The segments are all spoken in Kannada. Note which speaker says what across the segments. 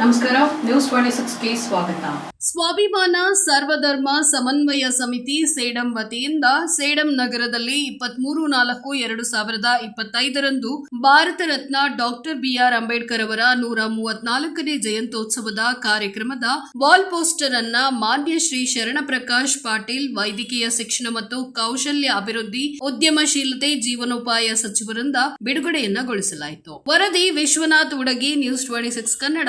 Speaker 1: ನಮಸ್ಕಾರ ನ್ಯೂಸ್ ಟ್ವೆಂಟಿ ಸಿಕ್ಸ್ಗೆ ಸ್ವಾಗತ. ಸ್ವಾಭಿಮಾನ, ಸರ್ವಧರ್ಮ, ಸಮನ್ವಯ ಸಮಿತಿ ಸೇಡಂ ವತಿಯಿಂದ ಸೇಡಂ ನಗರದಲ್ಲಿ ಇಪ್ಪತ್ಮೂರು ನಾಲ್ಕು, ಎರಡು ಸಾವಿರದ ಇಪ್ಪತ್ತೈದರಂದು Bharat Ratna doctor B R Ambedkar ಅವರ ನೂರ ಮೂವತ್ನಾಲ್ಕನೇ ಜಯಂತ್ಯೋತ್ಸವದ ಕಾರ್ಯಕ್ರಮದ ವಾಲ್ ಪೋಸ್ಟರ್ ಅನ್ನ ಮಾನ್ಯ ಶ್ರೀ ಶರಣಪ್ರಕಾಶ್ ಪಾಟೀಲ್, ವೈದ್ಯಕೀಯ ಶಿಕ್ಷಣ ಮತ್ತು ಕೌಶಲ್ಯ ಅಭಿವೃದ್ಧಿ, ಉದ್ಯಮಶೀಲತೆ, ಜೀವನೋಪಾಯ ಸಚಿವರಿಂದ ಬಿಡುಗಡೆಯನ್ನಗೊಳಿಸಲಾಯಿತು ವರದಿ Vishwanath Udagi, news twenty six Kannada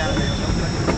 Speaker 2: Obrigado.